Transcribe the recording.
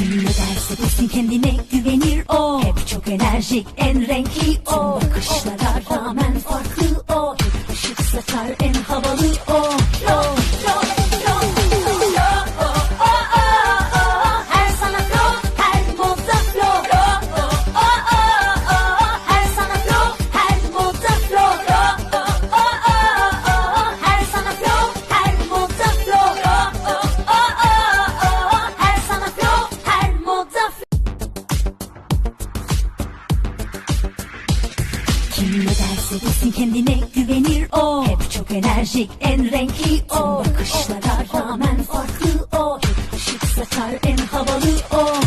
Kim ne derse desin kendine güvenir o. Hep çok enerjik en renkli o. Bakışlara rağmen farklı o. Hep ışık saçar en Kim ne derse desin kendine güvenir o. Hep çok enerjik en renkli o. Tüm bakışlara rağmen farklı o. Hep ışık saçar en havalı o.